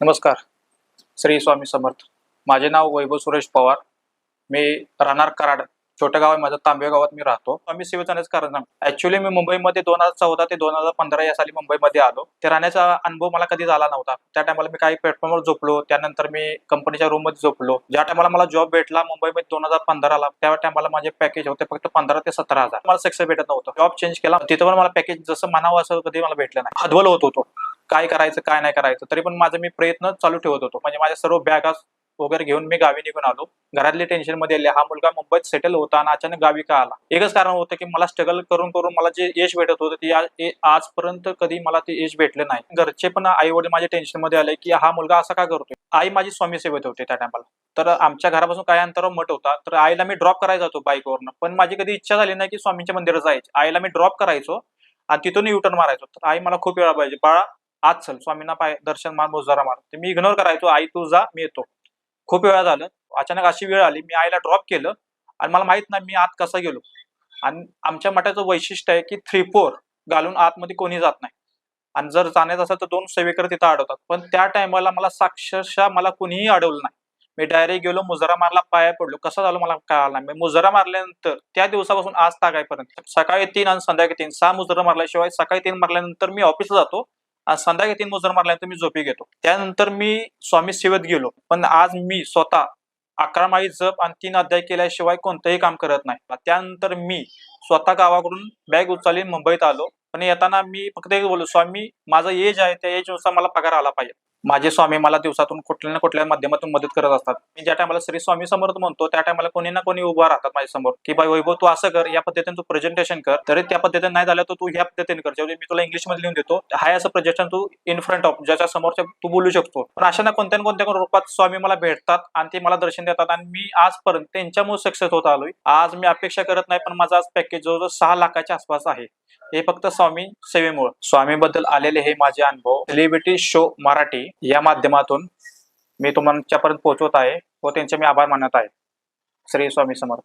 नमस्कार. श्री स्वामी समर्थ. माझे नाव वैभव सुरेश पवार. मी राहणार कराड. छोटं गाव आहे माझं तांबे गावात मी राहतो. आम्ही सेवेत जाण्याचं कारण ऍक्च्युली मी मुंबईमध्ये दोन हजार चौदा ते दोन हजार पंधरा या साली मुंबईमध्ये आलो. ते राहण्याचा अनुभव मला कधी झाला नव्हता. त्या टायमाला मी काही प्लॅटफॉर्मवर झोपलो. त्यानंतर मी कंपनीच्या रूममध्ये झोपलो. ज्या टायमाला मला जॉब भेटला मुंबईमध्ये दोन हजार पंधराला त्या टायमाला माझे पॅकेज होते फक्त पंधरा ते सतरा हजार. मला सक्सेस भेटत नव्हतं. जॉब चेंज केला. तिथं पण मला पॅकेज जसं म्हणावं असं कधी मला भेटलं नाही. हदवल होत होतो. काय करायचं काय नाही करायचं. तरी पण माझं मी प्रयत्न चालू ठेवत होतो. म्हणजे माझ्या सर्व बॅगा वगैरे घेऊन मी गावी निघून आलो. घरातले टेन्शनमध्ये आले. हा मुलगा मुंबईत सेटल होता आणि अचानक गावी का आला. एकच कारण होतं की मला स्ट्रगल करून करून मला जे यश भेटत होतं ते आजपर्यंत कधी मला ते यश भेटलं नाही. घरचे पण आई वडील माझ्या टेन्शनमध्ये आले की हा मुलगा असा का करतोय? आई माझी स्वामी सेवेत होते त्या टायमाला तर आमच्या घरापासून काही अंतरावर मठ होता? तर आईला मी ड्रॉप करायला जातो बाईकवरनं पण माझी कधी इच्छा झाली नाही की स्वामींच्या मंदिरात जायची. आईला मी ड्रॉप करायचो आणि तिथून युटर्न मारायचो. तर आई मला खूप वेळा पाहिजे बाळा आज चल. स्वामींना पाय दर्शन मार मोजारा मार. ते मी इग्नोर करायचो. आई तू जा मी येतो. खूप वेळा झालं. अचानक अशी वेळ आली मी आईला ड्रॉप केलं आणि मला माहीत नाही मी आत कसा गेलो. आणि आमच्या मठाचं वैशिष्ट्य आहे की थ्री फोर घालून आतमध्ये कोणी जात नाही. आणि जर जाण्याचं असेल तर दोन सेवेकर तिथं अडवतात पण त्या टायमाला मला साक्षरशः मला कुणीही अडवलं नाही. मी डायरेक्ट गेलो मुजरा मारला पाया पडलो. कसं झालं मला कळालं नाही. मी मुजरा मारल्यानंतर त्या दिवसापासून आज तागायपर्यंत. सकाळी तीन आणि संध्याकाळी तीन. सहा मुजरा मारल्याशिवाय सकाळी तीन मारल्यानंतर मी ऑफिसला जातो. संध्याकाळी तीन मुजरा मारल्यानंतर मी झोपी घेतो. त्यानंतर मी स्वामी सेवेत गेलो. पण आज मी स्वतः अकरा माळी जप आणि तीन अध्याय केल्याशिवाय कोणतंही काम करत नाही. त्यानंतर मी स्वतः गावाकडून बॅग उचलली मुंबईत आलो. पण येताना मी फक्त एक बोललो स्वामी माझं एज आहे त्या एजनुसार मला पगार आला पाहिजे. माझे स्वामी मला दिवसातून कुठल्या ना कुठल्या माध्यमातून मदत करत असतात. मी ज्या टायमाला श्री स्वामी समर्थ म्हणतो त्या टायमाला कोणी ना कोणी उभा राहतात माझ्यासमोर. की बाई वैभव तू असं कर या पद्धतीने तू प्रेझेंटेशन कर. तरी त्या पद्धतीने नाही झालं तर तू ह्या पद्धतीने कर. जेव्हा मी तुला इंग्लिशमध्ये लिहून देतो हाय असं प्रेझेंटेशन तू इन फ्रंट ऑफ ज्याच्या समोरच्या तू बोलू शकतो. पण अशा ना कोणत्या ना कोणत्या रूपात स्वामी मला भेटतात आणि ते मला दर्शन देतात आणि मी आजपर्यंत त्यांच्यामुळे सक्सेस होत आलोय. आज मी अपेक्षा करत नाही पण माझा आज पॅकेज जवळजवळ सहा लाखाच्या आसपास आहे. हे फक्त स्वामी सेवेमुळे. स्वामीबद्दल आलेले हे माझे अनुभव. Celebrity show Marathi. या माध्यमातून मी तुमच्यापर्यंत पोहोचवत आहे व त्यांचे मी आभार मानत आहे. श्री स्वामी समर्थ.